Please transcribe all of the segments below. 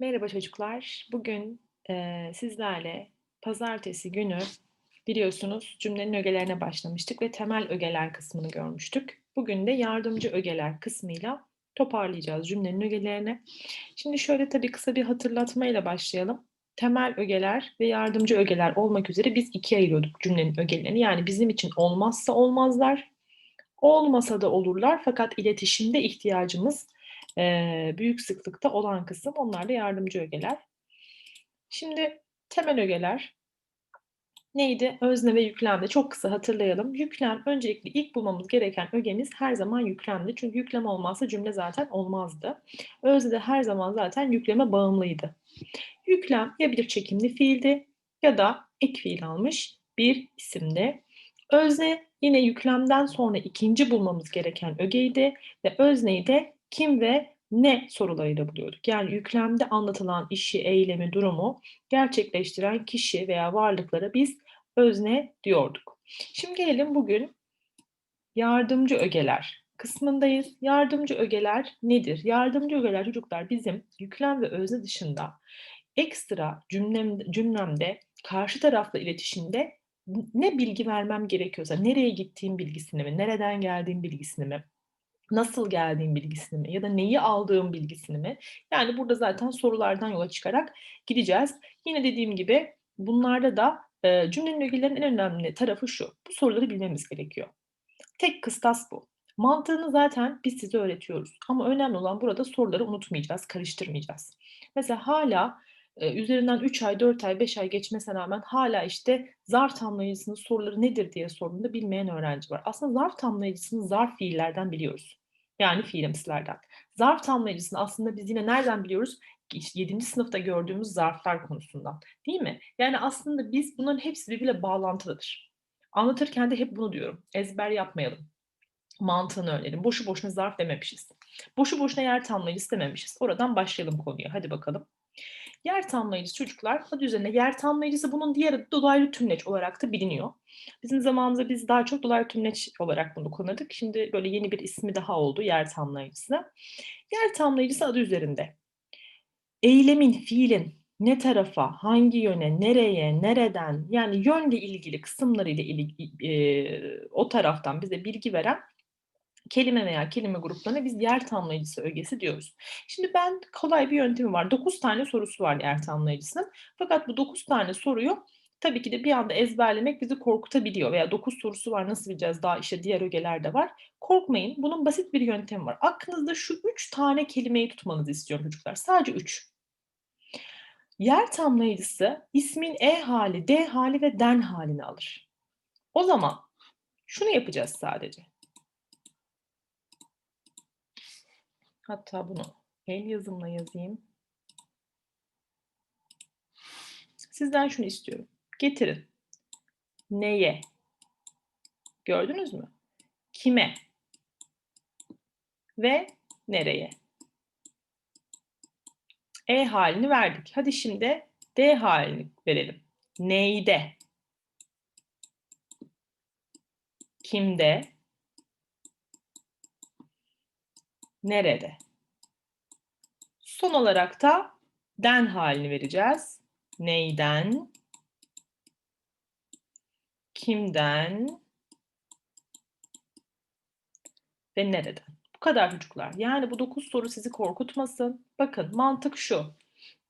Merhaba çocuklar. Bugün eee, sizlerle pazartesi günü biliyorsunuz cümlenin ögelerine başlamıştık ve temel ögeler kısmını görmüştük. Bugün de yardımcı ögeler kısmıyla toparlayacağız cümlenin ögelerini. Şimdi şöyle tabii kısa bir hatırlatmayla başlayalım. Temel ögeler ve yardımcı ögeler olmak üzere biz ikiye ayırıyorduk cümlenin ögelerini. Yani bizim için olmazsa olmazlar, olmasa da olurlar fakat iletişimde ihtiyacımız Eee, büyük sıklıkta olan kısım onlar da yardımcı ögeler. Şimdi temel ögeler neydi? Özne ve yüklemde. Çok kısa hatırlayalım. Yüklem öncelikle ilk bulmamız gereken ögemiz her zaman yüklemdi. Çünkü yüklem olmazsa cümle zaten olmazdı. Özne de her zaman zaten yükleme bağımlıydı. Yüklem ya bir çekimli fiildi ya da ek fiil almış bir isimdi. Özne yine yüklemden sonra ikinci bulmamız gereken ögeydi ve özneyi de kim ve ne sorularıyla buluyorduk. Yani yüklemde anlatılan işi, eylemi, durumu gerçekleştiren kişi veya varlıklara biz özne diyorduk. Şimdi gelelim bugün yardımcı ögeler kısmındayız. Yardımcı ögeler nedir? Yardımcı ögeler çocuklar bizim yüklem ve özne dışında ekstra cümlem, cümlemde karşı tarafla iletişimde ne bilgi vermem gerekiyorsa, nereye gittiğim bilgisini mi, nereden geldiğim bilgisini mi, nasıl geldiğim bilgisini mi ya da neyi aldığım bilgisini mi? Yani burada zaten sorulardan yola çıkarak gideceğiz. Yine dediğim gibi bunlarda da e, cümlenin ögelerinin en önemli tarafı şu. Bu soruları bilmemiz gerekiyor. Tek kıstas bu. Mantığını zaten biz size öğretiyoruz. Ama önemli olan burada soruları unutmayacağız, karıştırmayacağız. Mesela hala e, üzerinden 3 ay, 4 ay, 5 ay geçmesine rağmen hala işte zarf tamlayıcısının soruları nedir diye sorduğunda bilmeyen öğrenci var. Aslında zarf tamlayıcısını zarf fiillerden biliyoruz. Yani fiilimsilerden. Zarf tamlayıcısını aslında biz yine nereden biliyoruz? 7. sınıfta gördüğümüz zarflar konusundan. Değil mi? Yani aslında biz bunların hepsi birbiriyle bağlantılıdır. Anlatırken de hep bunu diyorum. Ezber yapmayalım. Mantığını öğrenelim. Boşu boşuna zarf dememişiz. Boşu boşuna yer tamlayıcısı dememişiz. Oradan başlayalım konuya. Hadi bakalım. Yer tamlayıcısı çocuklar adı üzerine yer tamlayıcısı bunun diğer adı dolaylı tümleç olarak da biliniyor. Bizim zamanımızda biz daha çok dolaylı tümleç olarak bunu kullanırdık. Şimdi böyle yeni bir ismi daha oldu yer tamlayıcısı. Yer tamlayıcısı adı üzerinde. Eylemin, fiilin ne tarafa, hangi yöne, nereye, nereden yani yönle ilgili kısımlarıyla ilgili, e, o taraftan bize bilgi veren kelime veya kelime gruplarına biz yer tamlayıcısı ögesi diyoruz. Şimdi ben kolay bir yöntemi var. 9 tane sorusu var yer tamlayıcısının. Fakat bu 9 tane soruyu tabii ki de bir anda ezberlemek bizi korkutabiliyor. Veya 9 sorusu var nasıl bileceğiz daha işte diğer ögeler de var. Korkmayın bunun basit bir yöntemi var. Aklınızda şu 3 tane kelimeyi tutmanızı istiyorum çocuklar. Sadece 3. Yer tamlayıcısı ismin E hali, D hali ve den halini alır. O zaman şunu yapacağız sadece. Hatta bunu el yazımla yazayım. Sizden şunu istiyorum. Getirin. Neye? Gördünüz mü? Kime? Ve nereye? E halini verdik. Hadi şimdi D halini verelim. Neyde? Kimde? Nerede? Son olarak da den halini vereceğiz. Neyden? Kimden? Ve nereden? Bu kadar çocuklar. Yani bu dokuz soru sizi korkutmasın. Bakın mantık şu.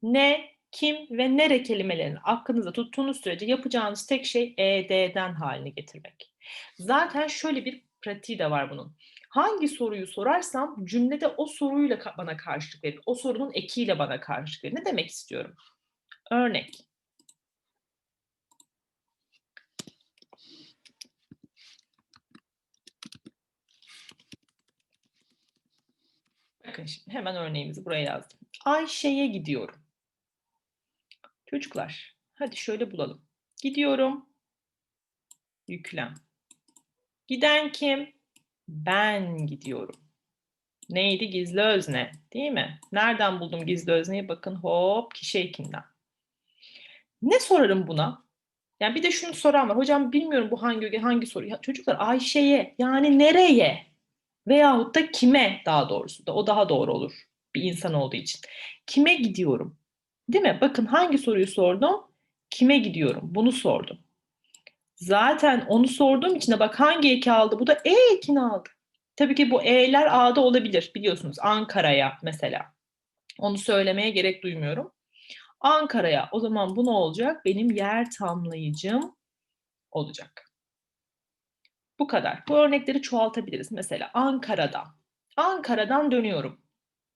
Ne, kim ve nere kelimelerini aklınızda tuttuğunuz sürece yapacağınız tek şey ED'den halini getirmek. Zaten şöyle bir pratiği de var bunun. Hangi soruyu sorarsam cümlede o soruyla bana karşılık verir. O sorunun ekiyle bana karşılık verir. Ne demek istiyorum? Örnek. Bakın şimdi hemen örneğimizi buraya yazdım. Ayşe'ye gidiyorum. Çocuklar, hadi şöyle bulalım. Gidiyorum. Yüklem. Giden kim? Ben gidiyorum. Neydi? Gizli özne. Değil mi? Nereden buldum gizli özneyi? Bakın hop kişi ekinden. Ne sorarım buna? Yani bir de şunu soran var. Hocam bilmiyorum bu hangi hangi soru. Ya çocuklar Ayşe'ye yani nereye? Veyahut da kime daha doğrusu da o daha doğru olur bir insan olduğu için. Kime gidiyorum? Değil mi? Bakın hangi soruyu sordum? Kime gidiyorum? Bunu sordum. Zaten onu sorduğum için de bak hangi eki aldı? Bu da E ekini aldı. Tabii ki bu E'ler A'da olabilir biliyorsunuz. Ankara'ya mesela. Onu söylemeye gerek duymuyorum. Ankara'ya. O zaman bu ne olacak? Benim yer tamlayıcım olacak. Bu kadar. Bu örnekleri çoğaltabiliriz. Mesela Ankara'dan. Ankara'dan dönüyorum.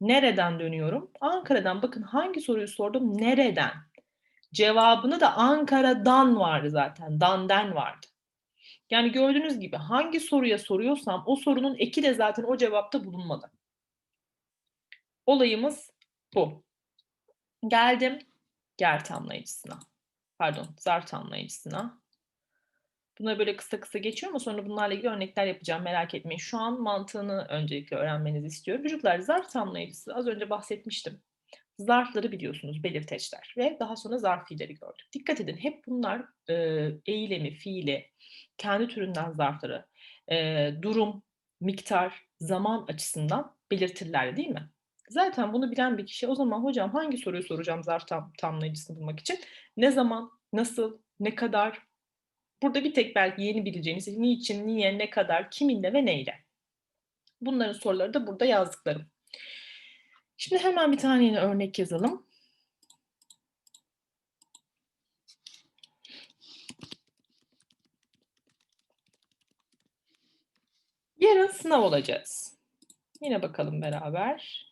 Nereden dönüyorum? Ankara'dan. Bakın hangi soruyu sordum? Nereden? Cevabını da Ankara'dan vardı zaten. Dan'den vardı. Yani gördüğünüz gibi hangi soruya soruyorsam o sorunun eki de zaten o cevapta bulunmadı. Olayımız bu. Geldim ger tamlayıcısına. Pardon, zar tamlayıcısına. Bunları böyle kısa kısa geçiyorum ama sonra bunlarla ilgili örnekler yapacağım. Merak etmeyin. Şu an mantığını öncelikle öğrenmenizi istiyorum. Çocuklar zarf tamlayıcısı az önce bahsetmiştim. Zarfları biliyorsunuz, belirteçler ve daha sonra zarf fiilleri gördük. Dikkat edin hep bunlar e, eylemi, fiili, kendi türünden zarfları, e, durum, miktar, zaman açısından belirtirler değil mi? Zaten bunu bilen bir kişi o zaman hocam hangi soruyu soracağım zarf tam, tamlayıcısını bulmak için? Ne zaman, nasıl, ne kadar? Burada bir tek belki yeni bileceğiniz niçin, niye, ne kadar, kiminle ve neyle. Bunların soruları da burada yazdıklarım. Şimdi hemen bir tane yine örnek yazalım. Yarın sınav olacağız. Yine bakalım beraber.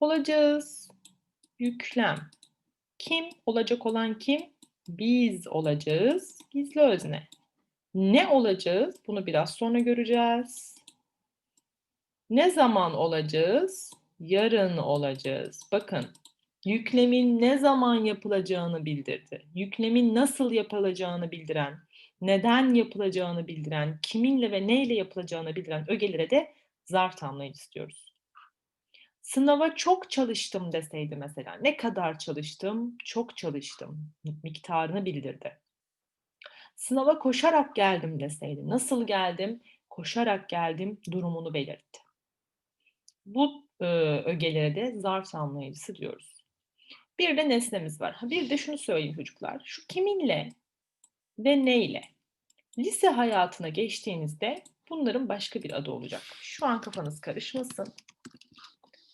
Olacağız. Yüklem. Kim? Olacak olan kim? Biz olacağız. Gizli özne. Ne olacağız? Bunu biraz sonra göreceğiz. Ne zaman olacağız? Yarın olacağız. Bakın yüklemin ne zaman yapılacağını bildirdi. Yüklemin nasıl yapılacağını bildiren, neden yapılacağını bildiren, kiminle ve neyle yapılacağını bildiren ögelere de zarf tamlayıcı istiyoruz. Sınava çok çalıştım deseydi mesela. Ne kadar çalıştım? Çok çalıştım. Miktarını bildirdi. Sınava koşarak geldim deseydi. Nasıl geldim? Koşarak geldim durumunu belirtti. Bu e, ögelere de zarf tamlayıcısı diyoruz. Bir de nesnemiz var. Bir de şunu söyleyeyim çocuklar. Şu kiminle ve neyle? Lise hayatına geçtiğinizde bunların başka bir adı olacak. Şu an kafanız karışmasın.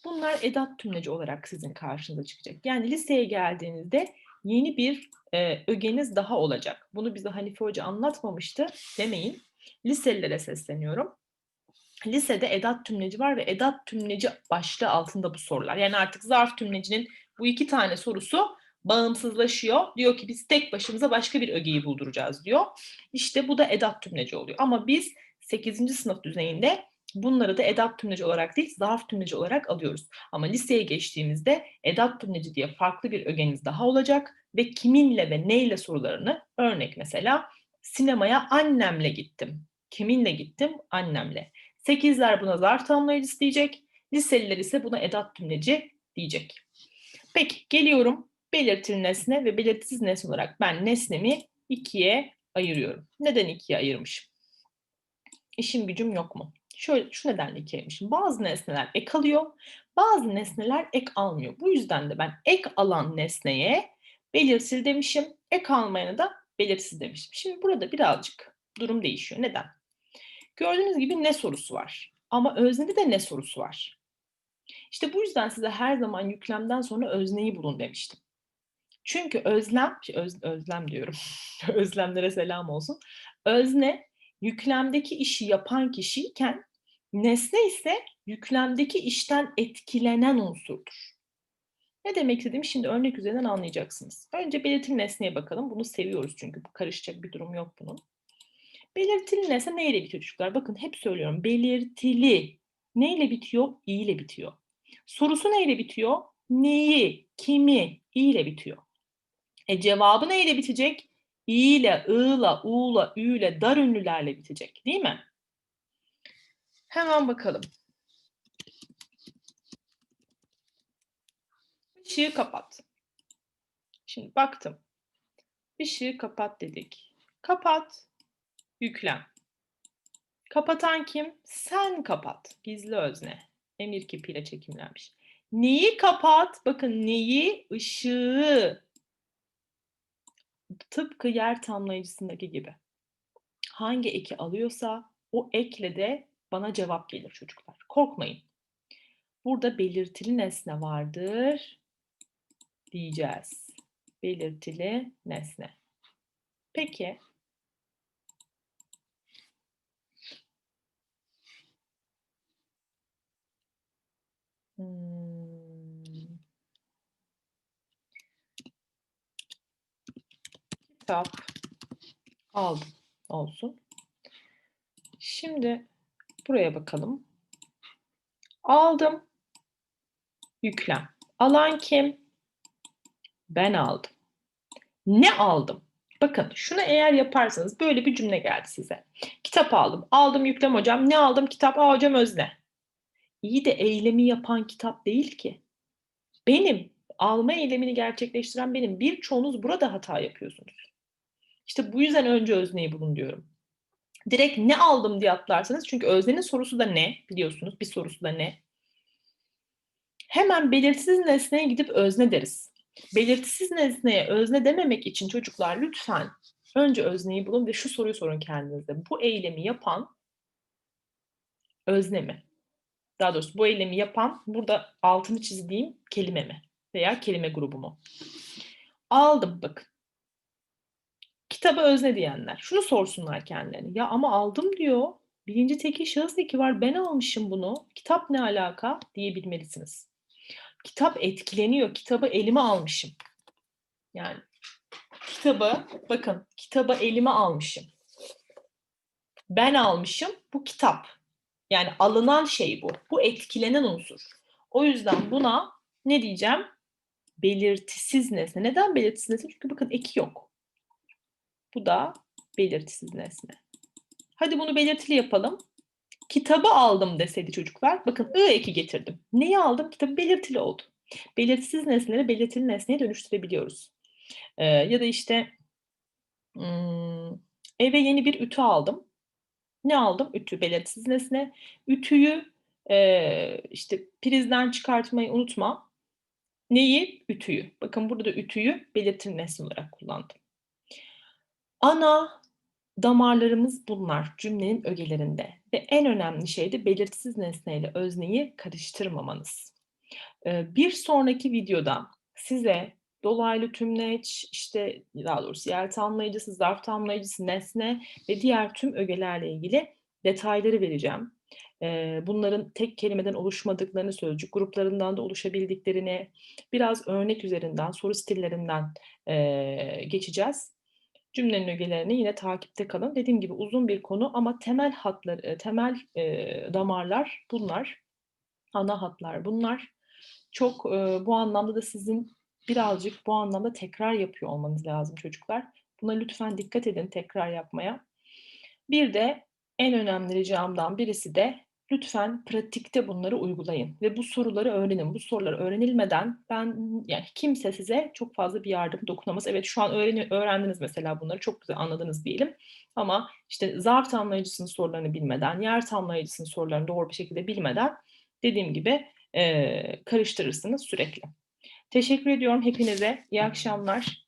Bunlar edat tümleci olarak sizin karşınıza çıkacak. Yani liseye geldiğinizde yeni bir e, ögeniz daha olacak. Bunu bize Hanife Hoca anlatmamıştı demeyin. Liselilere sesleniyorum. Lisede edat tümleci var ve edat tümleci başlığı altında bu sorular. Yani artık zarf tümlecinin bu iki tane sorusu bağımsızlaşıyor. Diyor ki biz tek başımıza başka bir ögeyi bulduracağız diyor. İşte bu da edat tümleci oluyor. Ama biz 8. sınıf düzeyinde bunları da edat tümleci olarak değil zarf tümleci olarak alıyoruz. Ama liseye geçtiğimizde edat tümleci diye farklı bir ögeniz daha olacak ve kiminle ve neyle sorularını örnek mesela sinemaya annemle gittim. Kiminle gittim? Annemle. Sekizler buna zarf tamlayıcısı diyecek. Liseliler ise buna edat tümleci diyecek. Peki geliyorum belirtili nesne ve belirtisiz nesne olarak ben nesnemi ikiye ayırıyorum. Neden ikiye ayırmışım? İşim gücüm yok mu? Şöyle, şu nedenle ikiye ayırmışım. Bazı nesneler ek alıyor, bazı nesneler ek almıyor. Bu yüzden de ben ek alan nesneye belirsiz demişim, ek almayana da belirsiz demişim. Şimdi burada birazcık durum değişiyor. Neden? Gördüğünüz gibi ne sorusu var. Ama öznede de ne sorusu var. İşte bu yüzden size her zaman yüklemden sonra özneyi bulun demiştim. Çünkü özlem, öz, özlem diyorum, özlemlere selam olsun. Özne, yüklemdeki işi yapan kişiyken, nesne ise yüklemdeki işten etkilenen unsurdur. Ne demek istediğimi şimdi örnek üzerinden anlayacaksınız. Önce belirtili nesneye bakalım. Bunu seviyoruz çünkü bu karışacak bir durum yok bunun. Belirtili nesne neyle bitiyor çocuklar? Bakın hep söylüyorum. Belirtili neyle bitiyor? İ ile bitiyor. Sorusu neyle bitiyor? Neyi, kimi, i ile bitiyor. E cevabı neyle bitecek? İ ile, ı ile, u ile, ü ile, dar ünlülerle bitecek. Değil mi? Hemen bakalım. Işığı kapat. Şimdi baktım. Işığı kapat dedik. Kapat. Yüklem. Kapatan kim? Sen kapat. Gizli özne. Emir kipiyle çekimlenmiş. Neyi kapat? Bakın neyi? Işığı. Tıpkı yer tamlayıcısındaki gibi. Hangi eki alıyorsa o ekle de bana cevap gelir çocuklar. Korkmayın. Burada belirtili nesne vardır diyeceğiz. Belirtili nesne. Peki. Hmm. Kitap aldım olsun. Şimdi buraya bakalım. Aldım. Yüklem. Alan kim? Ben aldım. Ne aldım? Bakın şunu eğer yaparsanız böyle bir cümle geldi size. Kitap aldım. Aldım yüklem hocam. Ne aldım? Kitap. Aa hocam özne. İyi de eylemi yapan kitap değil ki. Benim. Alma eylemini gerçekleştiren benim. Birçoğunuz burada hata yapıyorsunuz. İşte bu yüzden önce özneyi bulun diyorum. Direkt ne aldım diye atlarsanız çünkü öznenin sorusu da ne biliyorsunuz bir sorusu da ne. Hemen belirsiz nesneye gidip özne deriz. Belirtisiz nesneye özne dememek için çocuklar lütfen önce özneyi bulun ve şu soruyu sorun kendinize. Bu eylemi yapan özne mi? Daha doğrusu bu eylemi yapan burada altını çizdiğim kelime mi? Veya kelime grubu mu? Aldım bakın. Kitabı özne diyenler. Şunu sorsunlar kendilerine. Ya ama aldım diyor. Birinci tekil şahıs eki var. Ben almışım bunu. Kitap ne alaka diyebilmelisiniz. Kitap etkileniyor. Kitabı elime almışım. Yani kitabı bakın kitabı elime almışım. Ben almışım. Bu kitap. Yani alınan şey bu. Bu etkilenen unsur. O yüzden buna ne diyeceğim? Belirtisiz nesne. Neden belirtisiz nesne? Çünkü bakın eki yok. Bu da belirtisiz nesne. Hadi bunu belirtili yapalım. Kitabı aldım deseydi çocuklar. Bakın ı eki getirdim. Neyi aldım? Kitabı belirtili oldu. Belirtisiz nesneleri belirtili nesneye dönüştürebiliyoruz. Ee, ya da işte hmm, eve yeni bir ütü aldım. Ne aldım? Ütü belirtisiz nesne. Ütüyü e, işte prizden çıkartmayı unutma. Neyi? Ütüyü. Bakın burada da ütüyü belirtili nesne olarak kullandım. Ana damarlarımız bunlar cümlenin ögelerinde ve en önemli şey de belirtisiz nesneyle özneyi karıştırmamanız. Bir sonraki videoda size dolaylı tümleç, işte daha doğrusu yer tamlayıcısı, zarf tamlayıcısı, nesne ve diğer tüm ögelerle ilgili detayları vereceğim. Bunların tek kelimeden oluşmadıklarını, sözcük gruplarından da oluşabildiklerini, biraz örnek üzerinden, soru stillerinden geçeceğiz. Cümlenin ögelerini yine takipte kalın. Dediğim gibi uzun bir konu ama temel hatlar, temel damarlar bunlar. Ana hatlar bunlar. Çok bu anlamda da sizin birazcık bu anlamda tekrar yapıyor olmanız lazım çocuklar. Buna lütfen dikkat edin tekrar yapmaya. Bir de en önemli ricamdan birisi de lütfen pratikte bunları uygulayın ve bu soruları öğrenin. Bu sorular öğrenilmeden ben yani kimse size çok fazla bir yardım dokunamaz. Evet şu an öğreni, öğrendiniz mesela bunları çok güzel anladınız diyelim. Ama işte zarf tamlayıcısının sorularını bilmeden, yer tamlayıcısının sorularını doğru bir şekilde bilmeden dediğim gibi e, karıştırırsınız sürekli. Teşekkür ediyorum hepinize. İyi akşamlar.